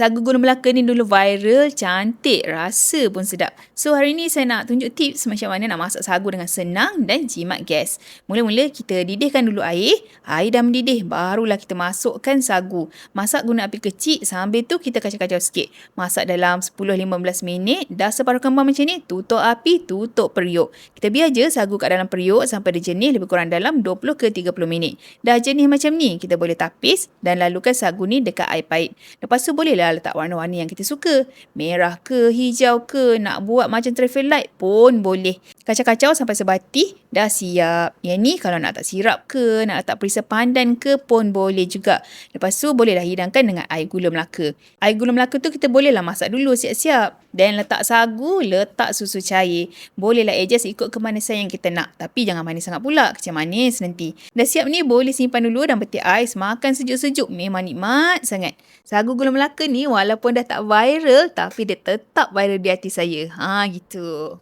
Sagu gula Melaka ni dulu viral, cantik, rasa pun sedap. So hari ni saya nak tunjuk tips macam mana nak masak sagu dengan senang dan jimat gas. Mula-mula kita didihkan dulu air. Air dah mendidih, barulah kita masukkan sagu. Masak guna api kecil, sambil tu kita kacau-kacau sikit. Masak dalam 10-15 minit, dah separuh kembang macam ni, tutup api, tutup periuk. Kita biar je sagu kat dalam periuk sampai dia jenis lebih kurang dalam 20 ke 30 minit. Dah jenis macam ni, kita boleh tapis dan lalukan sagu ni dekat air pahit. Lepas tu boleh lah letak warna-warna yang kita suka. Merah ke, hijau ke, nak buat macam traffic light pun boleh. Kacau-kacau sampai sebati, dah siap. Yang ni kalau nak tak sirap ke, nak letak perisa pandan ke pun boleh juga. Lepas tu bolehlah hidangkan dengan air gula Melaka. Air gula Melaka tu kita bolehlah masak dulu siap-siap. Dan letak sagu, letak susu cair. Bolehlah adjust ikut kemanisan yang kita nak. Tapi jangan manis sangat pula. Kecil manis nanti. Dah siap ni boleh simpan dulu dan peti ais. Makan sejuk-sejuk. Memang nikmat sangat. Sagu gula Melaka ni walaupun dah tak viral tapi dia tetap viral di hati saya. Ha gitu.